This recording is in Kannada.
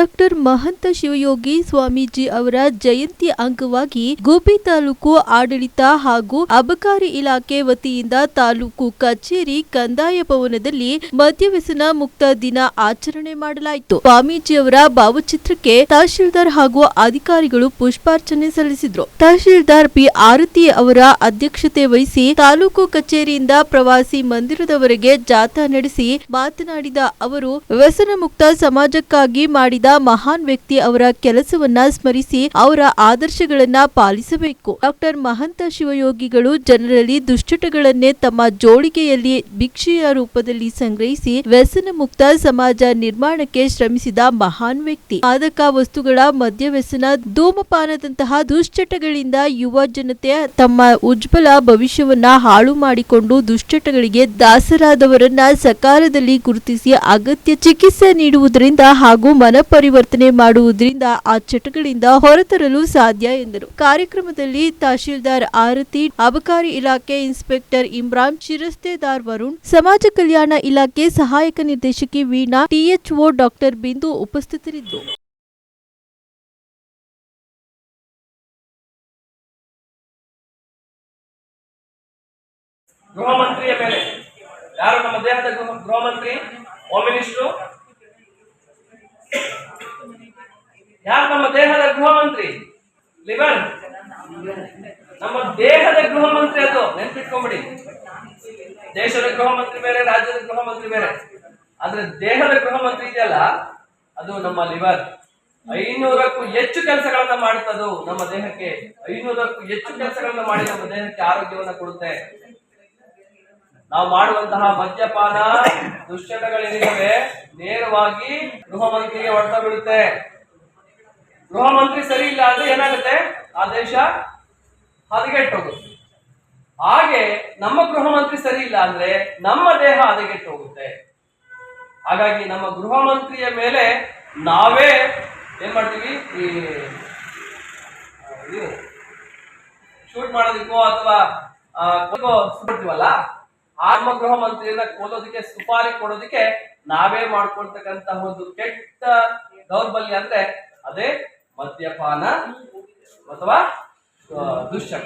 ಡಾಕ್ಟರ್ ಮಹಂತ ಶಿವಯೋಗಿ ಸ್ವಾಮೀಜಿ ಅವರ ಜಯಂತಿ ಅಂಗವಾಗಿ ಗುಬ್ಬಿ ತಾಲೂಕು ಆಡಳಿತ ಹಾಗೂ ಅಬಕಾರಿ ಇಲಾಖೆ ವತಿಯಿಂದ ತಾಲೂಕು ಕಚೇರಿ ಕಂದಾಯ ಭವನದಲ್ಲಿ ಮದ್ಯವ್ಯಸನ ಮುಕ್ತ ದಿನ ಆಚರಣೆ ಮಾಡಲಾಯಿತು. ಸ್ವಾಮೀಜಿಯವರ ಭಾವಚಿತ್ರಕ್ಕೆ ತಹಶೀಲ್ದಾರ್ ಹಾಗೂ ಅಧಿಕಾರಿಗಳು ಪುಷ್ಪಾರ್ಚನೆ ಸಲ್ಲಿಸಿದ್ರು. ತಹಶೀಲ್ದಾರ್ ಪಿ ಆರತಿ ಅವರ ಅಧ್ಯಕ್ಷತೆ ವಹಿಸಿ ತಾಲೂಕು ಕಚೇರಿಯಿಂದ ಪ್ರವಾಸಿ ಮಂದಿರದವರೆಗೆ ಜಾಥಾ ನಡೆಸಿ ಮಾತನಾಡಿದ ಅವರು ವ್ಯಸನ ಮುಕ್ತ ಸಮಾಜಕ್ಕಾಗಿ ಮಾಡಿದ ಮಹಾನ್ ವ್ಯಕ್ತಿ ಅವರ ಕೆಲಸವನ್ನ ಸ್ಮರಿಸಿ ಅವರ ಆದರ್ಶಗಳನ್ನ ಪಾಲಿಸಬೇಕು. ಡಾಕ್ಟರ್ ಮಹಂತ ಶಿವಯೋಗಿಗಳು ಜನರಲ್ಲಿ ದುಶ್ಚಟಗಳನ್ನೇ ತಮ್ಮ ಜೋಳಿಗೆಯಲ್ಲಿ ಭಿಕ್ಷೆಯ ರೂಪದಲ್ಲಿ ಸಂಗ್ರಹಿಸಿ ವ್ಯಸನ ಮುಕ್ತ ಸಮಾಜ ನಿರ್ಮಾಣಕ್ಕೆ ಶ್ರಮಿಸಿದ ಮಹಾನ್ ವ್ಯಕ್ತಿ. ಮಾದಕ ವಸ್ತುಗಳ ಮದ್ಯವ್ಯಸನ, ಧೂಮಪಾನದಂತಹ ದುಶ್ಚಟಗಳಿಂದ ಯುವ ಜನತೆ ತಮ್ಮ ಉಜ್ವಲ ಭವಿಷ್ಯವನ್ನ ಹಾಳು ಮಾಡಿಕೊಂಡು ದುಶ್ಚಟಗಳಿಗೆ ದಾಸರಾದವರನ್ನ ಸಕಾಲದಲ್ಲಿ ಗುರುತಿಸಿ ಅಗತ್ಯ ಚಿಕಿತ್ಸೆ ನೀಡುವುದರಿಂದ ಹಾಗೂ ಮನಪರಿವರ್ತನೆ ಮಾಡುವುದರಿಂದ ಆ ಚಟಗಳಿಂದ ಹೊರತರಲು ಸಾಧ್ಯ ಎಂದರು. ಕಾರ್ಯಕ್ರಮದಲ್ಲಿ ತಹಶೀಲ್ದಾರ್ ಆರತಿ, ಅಬಕಾರಿ ಇಲಾಖೆ ಇನ್ಸ್ಪೆಕ್ಟರ್ ಇಮ್ರಾನ್, ಶಿರಸ್ತೆದಾರ್ ವರುಣ್, ಸಮಾಜ ಕಲ್ಯಾಣ ಇಲಾಖೆ ಸಹಾಯಕ ನಿರ್ದೇಶಕಿ ವೀಣಾ, ಟಿಎಚ್ಒ ಡಾಕ್ಟರ್ ಬಿಂದು ಉಪಸ್ಥಿತರಿದ್ದರು. ಗೃಹ ಮಂತ್ರಿಯ ಮೇಲೆ, ಯಾರು ನಮ್ಮ ದೇಹದ ಗೃಹ ಮಂತ್ರಿ ಹೋಮ್ ಮಿನಿಸ್ಟ್ರು ಯಾರು ನಮ್ಮ ದೇಹದ ಗೃಹ ಮಂತ್ರಿ? ಲಿವರ್ ನಮ್ಮ ದೇಹದ ಗೃಹ ಮಂತ್ರಿ ಅದು. ನೆನ್ಪಿಟ್ಕೊಂಬಿಡಿ. ದೇಶದ ಗೃಹ ಮಂತ್ರಿ ಬೇರೆ, ರಾಜ್ಯದ ಗೃಹ ಮಂತ್ರಿ ಬೇರೆ. ಆದ್ರೆ ದೇಹದ ಗೃಹ ಮಂತ್ರಿ ಇದೆಯಲ್ಲ, ಅದು ನಮ್ಮ ಲಿವರ್. ಐನೂರಕ್ಕೂ ಹೆಚ್ಚು ಕೆಲಸಗಳನ್ನ ಮಾಡುತ್ತದು ನಮ್ಮ ದೇಹಕ್ಕೆ. ಐನೂರಕ್ಕೂ ಹೆಚ್ಚು ಕೆಲಸಗಳನ್ನ ಮಾಡಿ ನಮ್ಮ ದೇಹಕ್ಕೆ ಆರೋಗ್ಯವನ್ನ ಕೊಡುತ್ತೆ. ನಾವು ಮಾಡುವಂತಹ ಮದ್ಯಪಾನ ದುಶ್ಚಟಗಳೇನಿದ್ದಾವೆ ನೇರವಾಗಿ ಗೃಹ ಮಂತ್ರಿಗೆ ಹೊಡೆತ ಬೀಳುತ್ತೆ. ಗೃಹ ಮಂತ್ರಿ ಸರಿ ಇಲ್ಲ ಅಂದ್ರೆ ಏನಾಗುತ್ತೆ? ಆ ದೇಶ ಹದಗೆಟ್ಟೋಗುತ್ತೆ. ಹಾಗೆ ನಮ್ಮ ಗೃಹ ಮಂತ್ರಿ ಸರಿ ಇಲ್ಲ ಅಂದ್ರೆ ನಮ್ಮ ದೇಹ ಹದಗೆಟ್ಟು ಹೋಗುತ್ತೆ ಹಾಗಾಗಿ ನಮ್ಮ ಗೃಹ ಮಂತ್ರಿಯ ಮೇಲೆ ನಾವೇ ಏನ್ ಮಾಡ್ತೀವಿ? ಈ ಶೂಟ್ ಮಾಡೋದಿಕ್ಕೋ ಅಥವಾ ಕೊಡ್ತೀವಲ್ಲ ಆ ನಮ್ಮ ಗೃಹ ಮಂತ್ರಿಯನ್ನ ಕೊಲ್ಲೋದಕ್ಕೆ ಸುಪಾರಿ ಕೊಡೋದಕ್ಕೆ ನಾವೇ ಮಾಡ್ಕೊಳ್ತಕ್ಕಂತಹ ಒಂದು ಕೆಟ್ಟ ದೌರ್ಬಲ್ಯ ಅಂದ್ರೆ ಅದೇ ಮದ್ಯಪಾನ ಅಥವಾ ದುಶ್ಚಟ